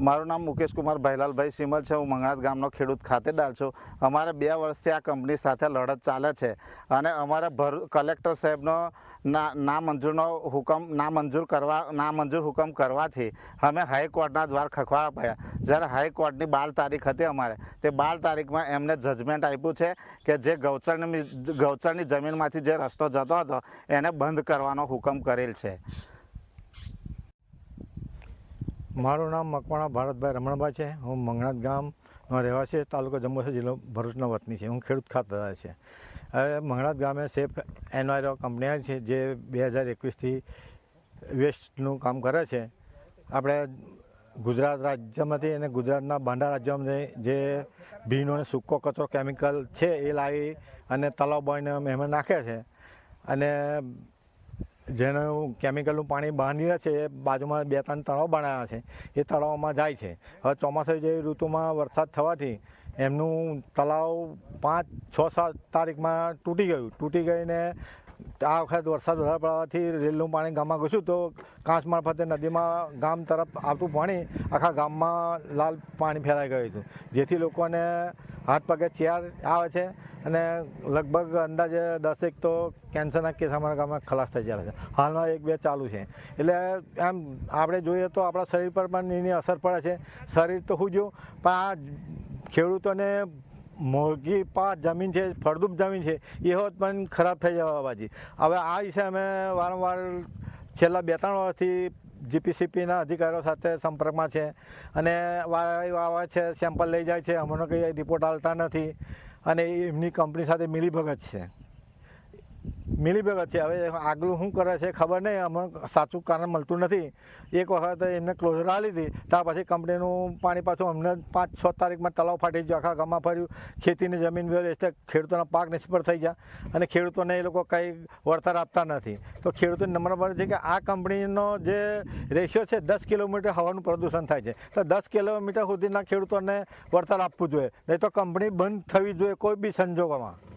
મારું નામ મુકેશ કુમાર ભાઈલાલભાઈ સિમલ છે. હું મંગળાત ગામનો ખેડૂત ખાતેદાર છું. અમારે બે વર્ષથી આ કંપની સાથે લડત ચાલે છે અને અમારે ભર કલેક્ટર સાહેબનો ના ના મંજૂરનો હુકમ ના મંજૂર કરવા ના મંજૂર હુકમ કરવાથી અમે હાઈકોર્ટના દ્વાર ખખવાડા પડ્યા. જ્યારે હાઈકોર્ટની બાર તારીખ હતી અમારે, તે બાર તારીખમાં એમને જજમેન્ટ આપ્યું છે કે જે ગૌચરની ગૌચરની જમીનમાંથી જે રસ્તો જતો હતો, એને બંધ કરવાનો હુકમ કરેલ છે. મારું નામ મકવાણા ભારતભાઈ રમણભાઈ છે. હું મંગણાત ગામનો રહેવાસી, તાલુકો જંબુસર જિલ્લો ભરૂચનો વતની છે. હું ખેડૂત ખાતેદાર છે. હવે મંગણાત ગામે સેફ એનવાયરો કંપની છે, જે બે હજાર એકવીસથી વેસ્ટનું કામ કરે છે. આપણે ગુજરાત રાજ્યમાંથી અને ગુજરાતના બાંડા રાજ્યોમાંથી જે ભીનો અને સૂકો કચરો કેમિકલ છે એ લાવી અને તલાવ બાઈને એમાં નાખે છે. અને જેનું કેમિકલનું પાણી બહાર નીકળે છે, એ બાજુમાં બે ત્રણ તળાવ બનાવ્યા છે. એ તળાવમાં જાય છે. હવે ચોમાસા જેવી ઋતુમાં વરસાદ થવાથી એમનું તળાવ પાંચ, છ, સાત તારીખમાં તૂટી ગયું. તૂટી ગઈને આ વખત વરસાદ વધારે પડવાથી રેલનું પાણી ગામમાં ઘૂસ્યું તો કાંચ મારફતે નદીમાં ગામ તરફ આવતું પાણી આખા ગામમાં લાલ પાણી ફેલાઈ ગયું હતું. જેથી લોકોને હાથ પગે ચેર આવે છે અને લગભગ અંદાજે દસેક તો કેન્સરના કેસ અમારા ગામમાં ખલાસ થઈ જાય છે. હાલમાં એક બે ચાલુ છે. એટલે આમ આપણે જોઈએ તો આપણા શરીર પર પણ એની અસર પડે છે. શરીર તો હું જો પણ આ ખેડૂતોને મોંઘી પાક જમીન છે, ફળદ્રુપ જમીન છે, એ હોત પણ ખરાબ થઈ જવા બાજી હવે આ વિશે અમે વારંવાર છેલ્લા બે ત્રણ વર્ષથી જીપીસીપીના અધિકારીઓ સાથે સંપર્કમાં છે અને આવે છે સેમ્પલ લઈ જાય છે. અમને કંઈ રિપોર્ટ આવતા નથી અને એમની કંપની સાથે મિલીભગત છે. મિલીભગત છે. હવે આગલું શું કરે છે ખબર નહીં. અમને સાચું કારણ મળતું નથી. એક વખત એમને ક્લોઝર આપી દીધી ત્યાર પછી કંપનીનું પાણી પાછું અમને પાંચ છ તારીખમાં તલાવ ફાટી ગયો. આખા ગામમાં ફર્યું. ખેતીની જમીન વેસ્ટ ખેડૂતોના પાક નિષ્ફળ થઈ ગયા. અને ખેડૂતોને એ લોકો કંઈ વળતર આપતા નથી. તો ખેડૂતોને નંબર પર છે કે આ કંપનીનો જે રેશિયો છે દસ કિલોમીટર હવાનું પ્રદૂષણ થાય છે. તો દસ કિલોમીટર સુધીના ખેડૂતોને વળતર આપવું જોઈએ. નહીં તો કંપની બંધ થવી જોઈએ કોઈ બી સંજોગોમાં.